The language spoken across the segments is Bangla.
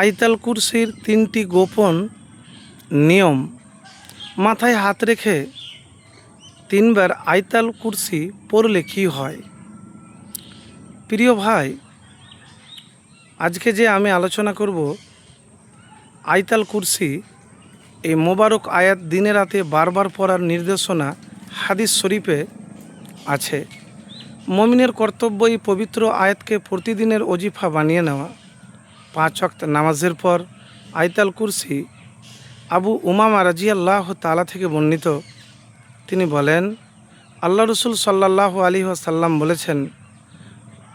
আইতাল কুরসির তিনটি গোপন নিয়ম। মাথায় হাত রেখে তিনবার আইতাল কুরসি পড়লে কী হয়? প্রিয় ভাই, আজকে যে আমি আলোচনা করব আইতাল কুরসি, এই মোবারক আয়াত দিনে রাতে বারবার পড়ার নির্দেশনা হাদিস শরীফে আছে। মমিনের কর্তব্য এই পবিত্র আয়াতকে প্রতিদিনের অজিফা বানিয়ে নেওয়া। পাঁচ ওয়াক্ত নামাজের পর আইতাল কুরসি আবু উমামা রাজিয়াল্লাহ তালা থেকে বর্ণিত। তিনি বলেন, আল্লাহ রসুল সাল্লাহ আলী সাল্লাম বলেছেন,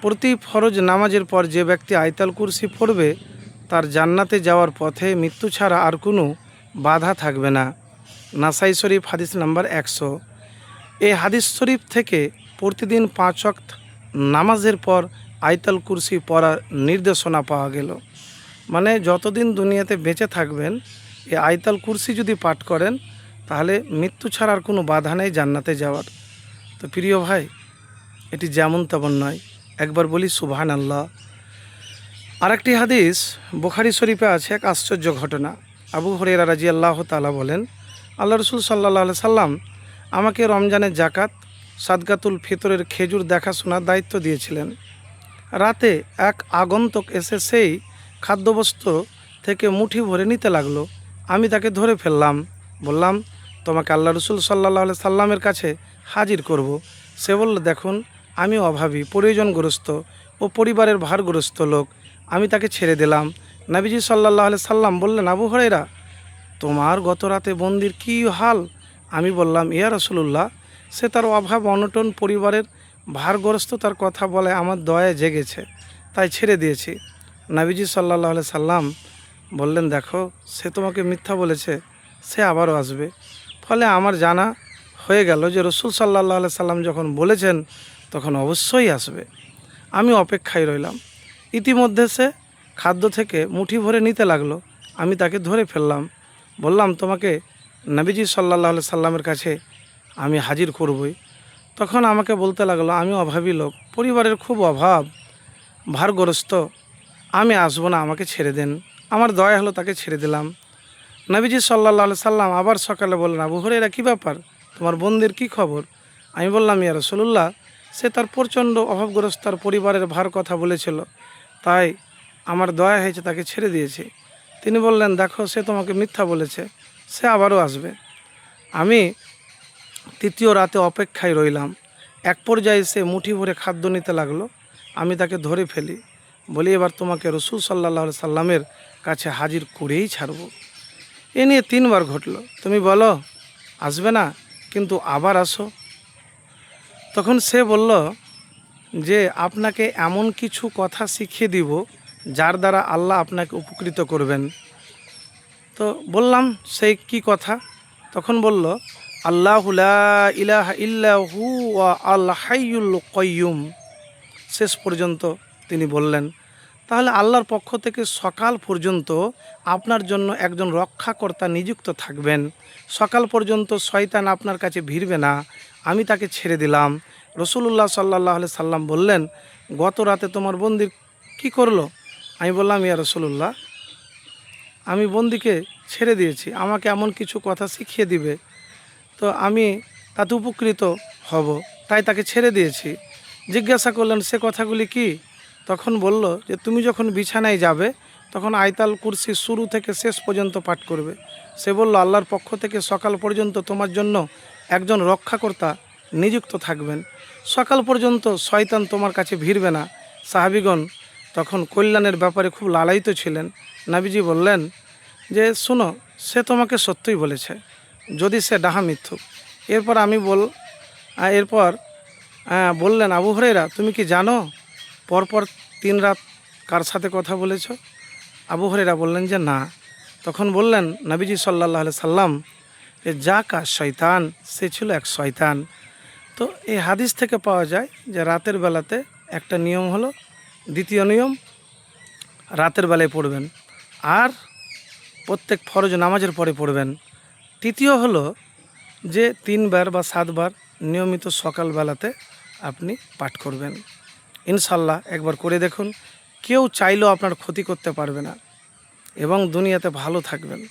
প্রতি ফরজ নামাজের পর যে ব্যক্তি আইতাল কুরসি পড়বে, তার জান্নাতে যাওয়ার পথে মৃত্যু ছাড়া আর কোনো বাধা থাকবে না। নাসাই শরীফ হাদিস নাম্বার একশো। এই হাদিস শরীফ থেকে প্রতিদিন পাঁচ ওয়াক্ত নামাজের পর আইতাল কুরসি পড়ার নির্দেশনা পাওয়া গেল। মানে যতদিন দুনিয়াতে বেঁচে থাকবেন এই আইতাল কুরসি যদি পাঠ করেন, তাহলে মৃত্যু ছাড়ার কোনো বাধা নেই জান্নাতে যাওয়ার। তো প্রিয় ভাই, এটি যেমন তেমন নয়। একবার বলি সুবহান আল্লাহ আরেকটি হাদিস বুখারি শরীফে আছে, এক আশ্চর্য ঘটনা। আবু হরেরা রাজি আল্লাহ তালা বলেন, আল্লাহ রসুল সাল্লাহ সাল্লাম আমাকে রমজানের জাকাত সাদগাতুল ফিতরের খেজুর দেখাশোনার দায়িত্ব দিয়েছিলেন। রাতে এক আগন্তক এসে সেই খাদ্যবস্তু থেকে মুঠি ভরে নিতে লাগল। আমি তাকে ধরে ফেললাম। বললাম, তোমাকে আল্লাহ রসুল সাল্লাহ সাল্লামের কাছে হাজির করব। সে বলল, দেখুন, আমি অভাবী প্রয়োজনগ্রস্ত ও পরিবারের ভারগ্রস্ত লোক। আমি তাকে ছেড়ে দিলাম। নাবিজি সাল্লাহ আলি সাল্লাম বললেন, আবু হরেরা তোমার গত রাতে বন্দির কী হাল? আমি বললাম, ইয়া রসুল্লাহ সে তার অভাব, অনটন পরিবারের ভারগ্রস্ততার কথা বলে, আমার দয়া জেগেছে। তাই ছেড়ে দিয়েছি। নাবিজি সাল্লাহ সাল্লাম বললেন, দেখো, সে তোমাকে মিথ্যা বলেছে, সে আবারও আসবে। ফলে আমার জানা হয়ে গেল যে রসুল সাল্লাহ সাল্লাম যখন বলেছেন, তখন অবশ্যই আসবে। আমি অপেক্ষায় রইলাম। ইতিমধ্যে সে খাদ্য থেকে মুঠি ভরে নিতে লাগল। আমি তাকে ধরে ফেললাম। বললাম, তোমাকে নবীজি সাল্লাহ সাল্লামের কাছে আমি হাজির করবই। তখন আমাকে বলতে লাগল, আমি অভাবী লোক। পরিবারের খুব অভাব। ভারগ্রস্ত। আমি আসব না, আমাকে ছেড়ে দেন। আমার দয়া হলো তাকে ছেড়ে দিলাম। নবীজি সাল্লাহ সাল্লাম আবার সকালে বললেন, আবু হরেরা কী ব্যাপার? তোমার বোনদের কি খবর? আমি বললাম, ইয়া রসুল্লাহ সে তার প্রচণ্ড অভাবগ্রস্ত তার পরিবারের ভার কথা বলেছিল। তাই আমার দয়া হয়েছে তাকে ছেড়ে দিয়েছি। তিনি বললেন, দেখো, সে তোমাকে মিথ্যা বলেছে। সে আবারও আসবে। আমি তৃতীয় রাতে অপেক্ষায় রইলাম। এক পর্যায়ে সে মুঠি ভরে খাদ্য নিতে লাগল। আমি তাকে ধরে ফেলি, বলি, এবার তোমাকে রসুল সাল্লাহ সাল্লামের কাছে হাজির করেই ছাড়ব। এ নিয়ে তিনবার ঘটলো। তুমি বলো, আসবে না, কিন্তু আবার আসো। তখন সে বলল যে, আপনাকে এমন কিছু কথা শিখিয়ে দিব, যার দ্বারা আল্লাহ আপনাকে উপকৃত করবেন। তো বললাম, সেই কি কথা? তখন বলল আল্লাহ কয়ুম শেষ পর্যন্ত তিনি বললেন, তাহলে আল্লাহর পক্ষ থেকে সকাল পর্যন্ত আপনার জন্য একজন রক্ষাকর্তা নিযুক্ত থাকবেন। সকাল পর্যন্ত শয়তান আপনার কাছে ভিড়বে না। আমি তাকে ছেড়ে দিলাম। রসুল্লাহ সাল্লাহ সাল্লাম বললেন, গত রাতে তোমার বন্দির কি করল? আমি বললাম, ইয়া রসুল্লাহ আমি বন্দিকে ছেড়ে দিয়েছি। আমাকে এমন কিছু কথা শিখিয়ে দিবে তো আমি তাতে উপকৃত হব। তাই তাকে ছেড়ে দিয়েছি। জিজ্ঞাসা করলেন, সে কথাগুলি কি? তখন বলল যে, তুমি যখন বিছানায় যাবে, তখন আয়তাল কুরসি শুরু থেকে শেষ পর্যন্ত পাঠ করবে। সে বলল, আল্লাহর পক্ষ থেকে সকাল পর্যন্ত তোমার জন্য একজন রক্ষাকর্তা নিযুক্ত থাকবেন। সকাল পর্যন্ত শয়তান তোমার কাছে ভিড়বে না। সাহাবিগণ তখন কল্যাণের ব্যাপারে খুব লালায়িত ছিলেন। নাবিজি বললেন যে, শোনো, সে তোমাকে সত্যই বলেছে। যদি সে ডাহা মিথ্যুক এরপর আমি বল এরপর বললেন, আবু হরেরা তুমি কি জানো? পরপর তিন রাত কার সাথে কথা বলেছ? আবু হরেরা বললেন যে, না। তখন বললেন, নবীজি সাল্লাহ সাল্লাম যে যা কাজ শয়তান, সে ছিল এক শয়তান। তো এই হাদিস থেকে পাওয়া যায় যে, রাতের বেলাতে একটা নিয়ম হলো, দ্বিতীয় নিয়ম, রাতের বেলায় পড়বেন। আর প্রত্যেক ফরজ নামাজের পরে পড়বেন। তৃতীয় হলো যে তিনবার বা সাতবার নিয়মিত সকালবেলাতে আপনি পাঠ করবেন। ইনশাল্লাহ একবার করে দেখুন। কেউ চাইলেও আপনার ক্ষতি করতে পারবে না এবং দুনিয়াতে ভালো থাকবেন।